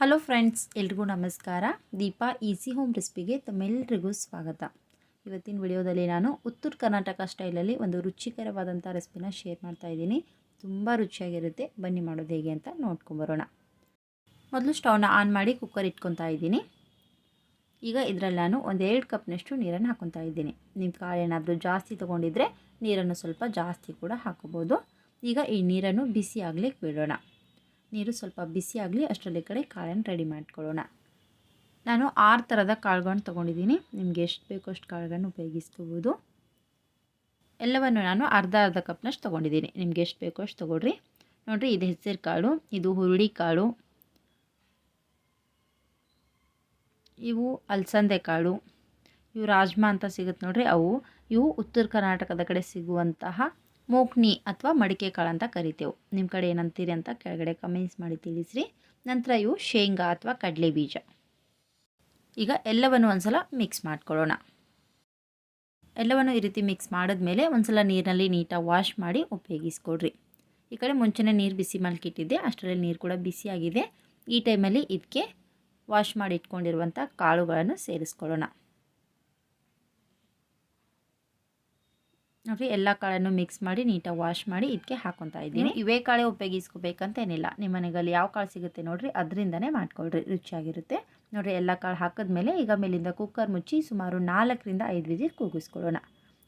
Hello friends ಎಲ್ರಿಗೂ ನಮಸ್ಕಾರ. Deepa easy home ರೆಸಿಪಿಗೆ ತಮ್ಮೆಲ್ಲರಿಗೂ ಸ್ವಾಗತ. ಇವತ್ತಿನ ವಿಡಿಯೋದಲ್ಲಿ ನಾನು ಉತ್ತರ ಕರ್ನಾಟಕ ಸ್ಟೈಲಲ್ಲಿ ಒಂದು ರುಚಿಕರವಾದಂಥ ರೆಸಿಪಿನ ಶೇರ್ ಮಾಡ್ತಾ ಇದ್ದೀನಿ. ತುಂಬ ರುಚಿಯಾಗಿರುತ್ತೆ. ಬನ್ನಿ ಮಾಡೋದು ಹೇಗೆ ಅಂತ ನೋಡ್ಕೊಂಬರೋಣ ಮೊದಲು ಸ್ಟವ್ನ ಆನ್ ಮಾಡಿ ಕುಕ್ಕರ್ ಇಟ್ಕೊತಾ ಇದ್ದೀನಿ. ಈಗ ಇದರಲ್ಲಿ ನಾನು ಒಂದೆರಡು ಕಪ್ನಷ್ಟು ನೀರನ್ನು ಹಾಕೊತಾ ಇದ್ದೀನಿ. ನಿಮ್ಮ ಕಾಳು ಏನಾದರೂ ಜಾಸ್ತಿ ತೊಗೊಂಡಿದ್ರೆ ನೀರನ್ನು ಸ್ವಲ್ಪ ಜಾಸ್ತಿ ಕೂಡ ಹಾಕೋಬೋದು ಈಗ ಈ ನೀರನ್ನು ಬಿಸಿ ಆಗಲಿಕ್ಕೆ ಬಿಡೋಣ. ನೀರು ಸ್ವಲ್ಪ ಬಿಸಿ ಆಗಲಿ, ಅಷ್ಟರಲ್ಲಿ ಕಡೆ ಕಾಳನ್ನು ರೆಡಿ ಮಾಡ್ಕೊಳ್ಳೋಣ. ನಾನು ಆರು ಥರದ ಕಾಳುಗಳನ್ನು ತೊಗೊಂಡಿದ್ದೀನಿ. ನಿಮಗೆ ಎಷ್ಟು ಬೇಕೋ ಅಷ್ಟು ಕಾಳುಗಳನ್ನು ಉಪಯೋಗಿಸ್ಕೋಬೋದು. ಎಲ್ಲವನ್ನು ನಾನು ಅರ್ಧ ಅರ್ಧ ಕಪ್ನಷ್ಟು ತೊಗೊಂಡಿದ್ದೀನಿ. ನಿಮ್ಗೆ ಎಷ್ಟು ಬೇಕೋ ಅಷ್ಟು ತೊಗೊಳ್ರಿ. ನೋಡಿರಿ, ಇದು ಹೆಸರು ಕಾಳು, ಇದು ಹುರುಳಿ ಕಾಳು, ಇವು ಅಲಸಂದೆ ಕಾಳು, ಇವು ರಾಜ್ಮಾ ಅಂತ ಸಿಗುತ್ತೆ ನೋಡಿರಿ. ಅವು, ಇವು ಉತ್ತರ ಕರ್ನಾಟಕದ ಕಡೆ ಸಿಗುವಂತಹ ಮೋಕ್ನಿ ಅಥವಾ ಮಡಿಕೆ ಕಾಳು ಅಂತ ಕರಿತೇವೆ. ನಿಮ್ಮ ಕಡೆ ಏನಂತೀರಿ ಅಂತ ಕೆಳಗಡೆ ಕಮೆಂಟ್ಸ್ ಮಾಡಿ ತಿಳಿಸ್ರಿ. ನಂತರ ಇವು ಶೇಂಗಾ ಅಥವಾ ಕಡಲೆ ಬೀಜ. ಈಗ ಎಲ್ಲವನ್ನು ಒಂದ್ಸಲ ಮಿಕ್ಸ್ ಮಾಡ್ಕೊಳ್ಳೋಣ. ಎಲ್ಲವನ್ನು ಈ ರೀತಿ ಮಿಕ್ಸ್ ಮಾಡಿದ್ಮೇಲೆ ಒಂದ್ಸಲ ನೀರಿನಲ್ಲಿ ನೀಟಾಗಿ ವಾಶ್ ಮಾಡಿ ಉಪಯೋಗಿಸ್ಕೊಡ್ರಿ. ಈ ಕಡೆ ಮುಂಚೆನೇ ನೀರು ಬಿಸಿ ಮಲ್ಕಿಟ್ಟಿದ್ದೆ. ಅಷ್ಟರಲ್ಲಿ ನೀರು ಕೂಡ ಬಿಸಿಯಾಗಿದೆ ಈ ಟೈಮಲ್ಲಿ ಇದಕ್ಕೆ ವಾಶ್ ಮಾಡಿ ಇಟ್ಕೊಂಡಿರುವಂಥ ಕಾಳುಗಳನ್ನು ಸೇರಿಸ್ಕೊಳ್ಳೋಣ. ನೋಡಿರಿ ಎಲ್ಲ ಕಾಳನ್ನು ಮಿಕ್ಸ್ ಮಾಡಿ ನೀಟಾಗಿ ವಾಶ್ ಮಾಡಿ ಇದಕ್ಕೆ ಹಾಕೊತಾ ಇದ್ದೀನಿ. ಇವೇ ಕಾಳೆ ಉಪಯೋಗಿಸ್ಕೋಬೇಕಂತ ಏನಿಲ್ಲ. ನಿಮ್ಮ ಮನೆಯಲ್ಲಿ ಯಾವ ಕಾಳು ಸಿಗುತ್ತೆ ನೋಡ್ರಿ ಅದರಿಂದನೇ ಮಾಡ್ಕೊಳ್ರಿ ರುಚಿಯಾಗಿರುತ್ತೆ. ನೋಡಿರಿ ಎಲ್ಲ ಕಾಳು ಹಾಕಿದ್ಮೇಲೆ ಈಗ ಮೇಲಿಂದ ಕುಕ್ಕರ್ ಮುಚ್ಚಿ ಸುಮಾರು ನಾಲ್ಕರಿಂದ ಐದು ವಿಜಿಲ್ ಕೂಗಿಸ್ಕೊಳ್ಳೋಣ.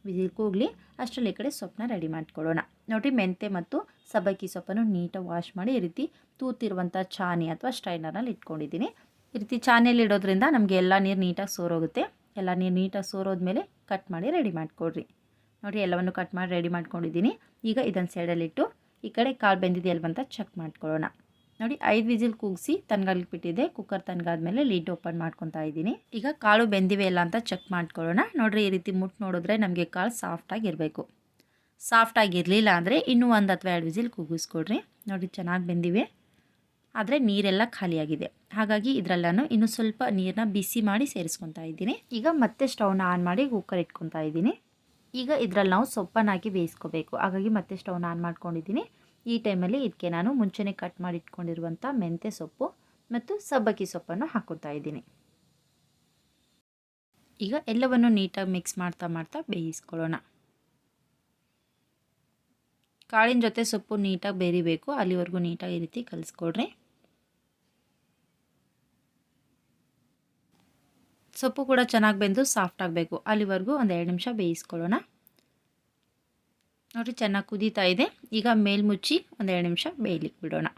ವಿಜಿಲ್ ಕೂಗಲಿ ಅಷ್ಟರಲ್ಲಿ ಈ ಕಡೆ ಸೊಪ್ಪನ್ನ ರೆಡಿ ಮಾಡ್ಕೊಳ್ಳೋಣ. ನೋಡಿರಿ ಮೆಂತೆ ಮತ್ತು ಸಬ್ಬಕ್ಕಿ ಸೊಪ್ಪನ್ನು ನೀಟಾಗಿ ವಾಶ್ ಮಾಡಿ ಈ ರೀತಿ ತೂತಿರುವಂಥ ಚಾನಿ ಅಥವಾ ಸ್ಟ್ರೈನರ್ನಲ್ಲಿ ಇಟ್ಕೊಂಡಿದ್ದೀನಿ. ಈ ರೀತಿ ಚಾನಿಯಲ್ಲಿ ಇಡೋದ್ರಿಂದ ನಮಗೆ ಎಲ್ಲ ನೀರು ನೀಟಾಗಿ ಸೋರೋಗುತ್ತೆ. ಎಲ್ಲ ನೀರು ನೀಟಾಗಿ ಸೋರೋದ್ಮೇಲೆ ಕಟ್ ಮಾಡಿ ರೆಡಿ ಮಾಡಿಕೊಡ್ರಿ ನೋಡಿ ಎಲ್ಲವನ್ನು ಕಟ್ ಮಾಡಿ ರೆಡಿ ಮಾಡ್ಕೊಂಡಿದ್ದೀನಿ. ಈಗ ಇದನ್ನು ಸೈಡಲ್ಲಿಟ್ಟು ಈ ಕಡೆ ಕಾಳು ಬೆಂದಿದೆಯಲ್ವ ಅಂತ ಚೆಕ್ ಮಾಡ್ಕೊಳ್ಳೋಣ. ನೋಡಿ ಐದು ವಿಸಿಲ್ ಕೂಗಿಸಿ ಬಿಟ್ಟಿದ್ದೆ ಕುಕ್ಕರ್ ತನ್ಗಾದ್ಮೇಲೆ ಲೀಡ್ ಓಪನ್ ಮಾಡ್ಕೊತಾ ಇದ್ದೀನಿ. ಈಗ ಕಾಳು ಬೆಂದಿವೆ ಇಲ್ಲ ಅಂತ ಚೆಕ್ ಮಾಡ್ಕೊಳ್ಳೋಣ. ನೋಡಿರಿ ಈ ರೀತಿ ಮುಟ್ಟು ನೋಡಿದ್ರೆ ನಮಗೆ ಕಾಳು ಸಾಫ್ಟಾಗಿರಬೇಕು ಸಾಫ್ಟಾಗಿರಲಿಲ್ಲ ಅಂದರೆ ಇನ್ನೂ ಒಂದು ಅಥವಾ ಎರಡು ವಿಸಿಲ್ ಕೂಗಿಸ್ಕೊಡ್ರಿ. ನೋಡಿ ಚೆನ್ನಾಗಿ ಬೆಂದಿವೆ. ಆದರೆ ನೀರೆಲ್ಲ ಖಾಲಿಯಾಗಿದೆ. ಹಾಗಾಗಿ ಇದರಲ್ಲೂ ನಾನು ಇನ್ನೂ ಸ್ವಲ್ಪ ನೀರನ್ನ ಬಿಸಿ ಮಾಡಿ ಸೇರಿಸ್ಕೊತಾ ಇದ್ದೀನಿ. ಈಗ ಮತ್ತೆ ಸ್ಟವ್ನ ಆನ್ ಮಾಡಿ ಕುಕ್ಕರ್ ಇಟ್ಕೊತಾ ಇದ್ದೀನಿ. ಈಗ ಇದರಲ್ಲಿ ನಾವು ಸೊಪ್ಪನ್ನು ಹಾಕಿ ಬೇಯಿಸ್ಕೋಬೇಕು. ಹಾಗಾಗಿ ಮತ್ತೆ ಸ್ಟೌನ್ ಆನ್ ಮಾಡ್ಕೊಂಡಿದ್ದೀನಿ. ಈ ಟೈಮಲ್ಲಿ ಇದಕ್ಕೆ ನಾನು ಮುಂಚೆನೆ ಕಟ್ ಮಾಡಿ ಇಟ್ಕೊಂಡಿರುವಂಥ ಮೆಂತ್ಯ ಸೊಪ್ಪು ಮತ್ತು ಸಬ್ಬಕ್ಕಿ ಸೊಪ್ಪನ್ನು ಹಾಕೋತಾ ಇದ್ದೀನಿ. ಈಗ ಎಲ್ಲವನ್ನು ನೀಟಾಗಿ ಮಿಕ್ಸ್ ಮಾಡ್ತಾ ಮಾಡ್ತಾ ಬೇಯಿಸ್ಕೊಳ್ಳೋಣ. ಕಾಳಿನ ಜೊತೆ ಸೊಪ್ಪು ನೀಟಾಗಿ ಬೇರಿಬೇಕು. ಅಲ್ಲಿವರೆಗೂ ನೀಟಾಗಿ ಈ ರೀತಿ ಕಲಿಸ್ಕೊಡ್ರಿ. ಸೊಪ್ಪು ಕೂಡ ಚೆನ್ನಾಗಿ ಬೆಂದು ಸಾಫ್ಟ್ ಆಗಬೇಕು. ಅಲ್ಲಿವರೆಗೂ ಒಂದು ಎರಡು ನಿಮಿಷ ಬೇಯಿಸ್ಕೊಳ್ಳೋಣ. ನೋಡಿ ಚೆನ್ನಾಗಿ ಕುದೀತಾ ಇದೆ. ಈಗ ಮೇಲ್ಮುಚ್ಚಿ ಒಂದು ಎರಡು ನಿಮಿಷ ಬೇಯಲಿಕ್ಕೆ ಬಿಡೋಣ.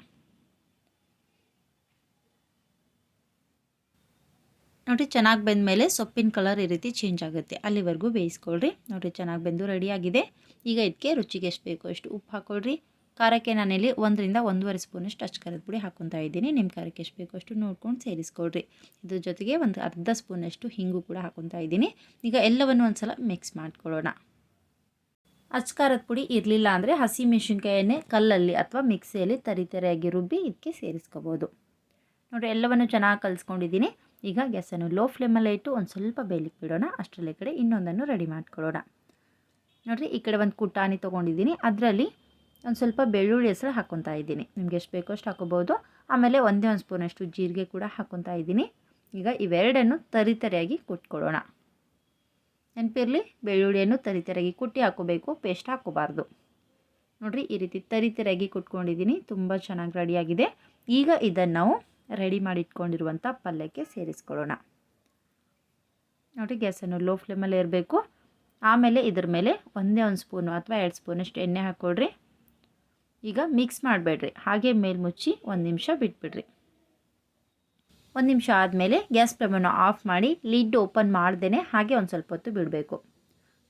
ನೋಡಿ ಚೆನ್ನಾಗಿ ಬೆಂದ ಮೇಲೆ ಸೊಪ್ಪಿನ ಕಲರ್ ಈ ರೀತಿ ಚೇಂಜ್ ಆಗುತ್ತೆ. ಅಲ್ಲಿವರೆಗೂ ಬೇಯಿಸ್ಕೊಳ್ರಿ. ನೋಡಿ ಚೆನ್ನಾಗಿ ಬೆಂದು ರೆಡಿಯಾಗಿದೆ ಈಗ ಇದಕ್ಕೆ ರುಚಿಗೆ ಎಷ್ಟು ಬೇಕೋ ಅಷ್ಟು ಉಪ್ಪು ಹಾಕ್ಕೊಳ್ರಿ ಖಾರಕ್ಕೆ ನಾನಿಲ್ಲಿ ಒಂದರಿಂದ ಒಂದೂವರೆ ಸ್ಪೂನಷ್ಟು ಅಷ್ಟು ಖಾರದ ಪುಡಿ ಹಾಕೊತಾ ಇದ್ದೀನಿ. ನಿಮ್ಮ ಖಾರಕ್ಕೆ ಎಷ್ಟು ಬೇಕೋ ಅಷ್ಟು ನೋಡ್ಕೊಂಡು ಸೇರಿಸ್ಕೊಡ್ರಿ ಇದ್ರ ಜೊತೆಗೆ ಒಂದು ಅರ್ಧ ಸ್ಪೂನಷ್ಟು ಹಿಂಗು ಕೂಡ ಹಾಕೊತಾ ಇದ್ದೀನಿ. ಈಗ ಎಲ್ಲವನ್ನು ಒಂದು ಸಲ ಮಿಕ್ಸ್ ಮಾಡ್ಕೊಳ್ಳೋಣ. ಅಚ್ಚು ಖಾರದ ಪುಡಿ ಇರಲಿಲ್ಲ ಅಂದರೆ ಹಸಿ ಮೆಣಸಿನ್ಕಾಯನ್ನೇ ಕಲ್ಲಲ್ಲಿ ಅಥವಾ ಮಿಕ್ಸಿಯಲ್ಲಿ ತರಿತರಿಯಾಗಿ ರುಬ್ಬಿ ಇದಕ್ಕೆ ಸೇರಿಸ್ಕೋಬೋದು. ನೋಡಿ ಎಲ್ಲವನ್ನು ಚೆನ್ನಾಗಿ ಕಲಿಸ್ಕೊಂಡಿದ್ದೀನಿ. ಈಗ ಗ್ಯಾಸನ್ನು ಲೋ ಫ್ಲೇಮಲ್ಲೇ ಇಟ್ಟು ಒಂದು ಸ್ವಲ್ಪ ಬೇಯಲಿಕ್ಕೆ ಬಿಡೋಣ ಅಷ್ಟರಲ್ಲೇ ಕಡೆ ಇನ್ನೊಂದನ್ನು ರೆಡಿ ಮಾಡ್ಕೊಳ್ಳೋಣ. ನೋಡಿರಿ, ಈ ಕಡೆ ಒಂದು ಕುಟಾಣಿ ತೊಗೊಂಡಿದ್ದೀನಿ. ಅದರಲ್ಲಿ ಒಂದು ಸ್ವಲ್ಪ ಬೆಳ್ಳುಳ್ಳಿ ಹೆಸರು ಹಾಕ್ಕೊತಾ ಇದ್ದೀನಿ. ನಿಮ್ಗೆ ಎಷ್ಟು ಬೇಕೋ ಅಷ್ಟು ಹಾಕೋಬೋದು. ಆಮೇಲೆ ಒಂದೇ ಒಂದು ಸ್ಪೂನಷ್ಟು ಜೀರಿಗೆ ಕೂಡ ಹಾಕ್ಕೊತಾ ಇದ್ದೀನಿ. ಈಗ ಇವೆರಡನ್ನು ತರಿತರಿಯಾಗಿ ಕುಟ್ಕೊಳ್ಳೋಣ. ನೆನಪಿರಲಿ, ಬೆಳ್ಳುಳ್ಳಿಯನ್ನು ತರಿತರಿಯಾಗಿ ಕುಟ್ಟಿ ಹಾಕೋಬೇಕು, ಪೇಸ್ಟ್ ಹಾಕೋಬಾರ್ದು. ನೋಡಿರಿ, ಈ ರೀತಿ ತರಿತರಿಯಾಗಿ ಕುಟ್ಕೊಂಡಿದ್ದೀನಿ. ತುಂಬ ಚೆನ್ನಾಗಿ ರೆಡಿಯಾಗಿದೆ. ಈಗ ಇದನ್ನು ನಾವು ರೆಡಿ ಮಾಡಿ ಇಟ್ಕೊಂಡಿರುವಂಥ ಪಲ್ಯಕ್ಕೆ ಸೇರಿಸ್ಕೊಳ್ಳೋಣ. ನೋಡಿ ಗ್ಯಾಸನ್ನು ಲೋ ಫ್ಲೇಮಲ್ಲಿ ಇರಬೇಕು ಆಮೇಲೆ ಇದ್ರ ಮೇಲೆ ಒಂದೇ ಒಂದು ಸ್ಪೂನು ಅಥವಾ ಎರಡು ಸ್ಪೂನಷ್ಟು ಎಣ್ಣೆ ಹಾಕ್ಕೊಳ್ರಿ. ಈಗ ಮಿಕ್ಸ್ ಮಾಡಬೇಡ್ರಿ. ಹಾಗೆ ಮೇಲೆ ಮುಚ್ಚಿ ಒಂದು ನಿಮಿಷ ಬಿಟ್ಬಿಡ್ರಿ. ಒಂದು ನಿಮಿಷ ಆದಮೇಲೆ ಗ್ಯಾಸ್ ಫ್ಲೇಮನ್ನು ಆಫ್ ಮಾಡಿ ಲಿಡ್ ಓಪನ್ ಮಾಡ್ದೇ ಹಾಗೆ ಒಂದು ಸ್ವಲ್ಪ ಹೊತ್ತು ಬಿಡಬೇಕು.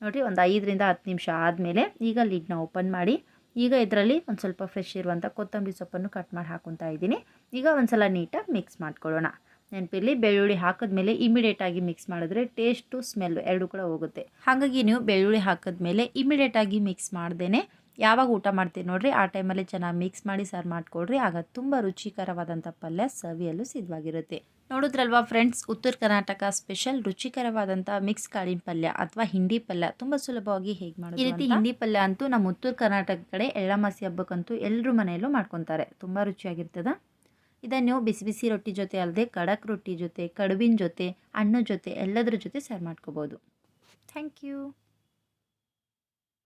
ನೋಡಿರಿ ಒಂದು ಐದರಿಂದ ಹತ್ತು ನಿಮಿಷ ಆದಮೇಲೆ ಈಗ ಲಿಡ್ನ ಓಪನ್ ಮಾಡಿ ಈಗ ಇದರಲ್ಲಿ ಒಂದು ಸ್ವಲ್ಪ ಫ್ರೆಶ್ ಇರುವಂಥ ಕೊತ್ತಂಬರಿ ಸೊಪ್ಪನ್ನು ಕಟ್ ಮಾಡಿ ಹಾಕೊತಾ ಇದ್ದೀನಿ. ಈಗ ಒಂದು ಸಲ ನೀಟಾಗಿ ಮಿಕ್ಸ್ ಮಾಡ್ಕೊಳ್ಳೋಣ. ನೆನಪಿರಲಿ ಬೆಳ್ಳುಳ್ಳಿ ಹಾಕಿದ್ಮೇಲೆ ಇಮಿಡಿಯೇಟಾಗಿ ಮಿಕ್ಸ್ ಮಾಡಿದ್ರೆ ಟೇಸ್ಟು ಸ್ಮೆಲ್ಲು ಎರಡೂ ಕೂಡ ಹೋಗುತ್ತೆ. ಹಾಗಾಗಿ ನೀವು ಬೆಳ್ಳುಳ್ಳಿ ಹಾಕಿದ್ಮೇಲೆ ಇಮಿಡಿಯೇಟಾಗಿ ಮಿಕ್ಸ್ ಮಾಡ್ದೇ ಯಾವಾಗ ಊಟ ಮಾಡ್ತೀವಿ ನೋಡಿರಿ? ಆ ಟೈಮಲ್ಲಿ ಚೆನ್ನಾಗಿ ಮಿಕ್ಸ್ ಮಾಡಿ ಸರ್ವ್ ಮಾಡಿಕೊಡ್ರಿ. ಆಗ ತುಂಬ ರುಚಿಕರವಾದಂಥ ಪಲ್ಯ ಸವಿಯಲು ಸಿದ್ಧವಾಗಿರುತ್ತೆ. ನೋಡಿದ್ರಲ್ವಾ ಫ್ರೆಂಡ್ಸ್ ಉತ್ತರ ಕರ್ನಾಟಕ ಸ್ಪೆಷಲ್ ರುಚಿಕರವಾದಂಥ ಮಿಕ್ಸ್ ಕಾಳಿನ ಪಲ್ಯ ಅಥವಾ ಹಿಂಡಿ ಪಲ್ಯ ತುಂಬ ಸುಲಭವಾಗಿ ಹೇಗೆ ಮಾಡೋದು ಈ ರೀತಿ ಹಿಂಡಿ ಪಲ್ಯ ಅಂತೂ ನಮ್ಮ ಉತ್ತರ ಕರ್ನಾಟಕ ಕಡೆ ಎಳ್ಳಮಾಸಿ ಹಬ್ಬಕ್ಕಂತೂ ಎಲ್ಲರೂ ಮನೆಯಲ್ಲೂ ಮಾಡ್ಕೊತಾರೆ. ತುಂಬ ರುಚಿಯಾಗಿರ್ತದೆ. ಇದನ್ನು ನೀವು ಬಿಸಿ ಬಿಸಿ ರೊಟ್ಟಿ ಜೊತೆ ಅಲ್ಲದೆ ಕಡಕ್ ರೊಟ್ಟಿ ಜೊತೆ ಕಡುಬಿನ ಜೊತೆ ಹಣ್ಣು ಜೊತೆ ಎಲ್ಲದರ ಜೊತೆ ಸರ್ವ್ ಮಾಡ್ಕೋಬೋದು. Thank you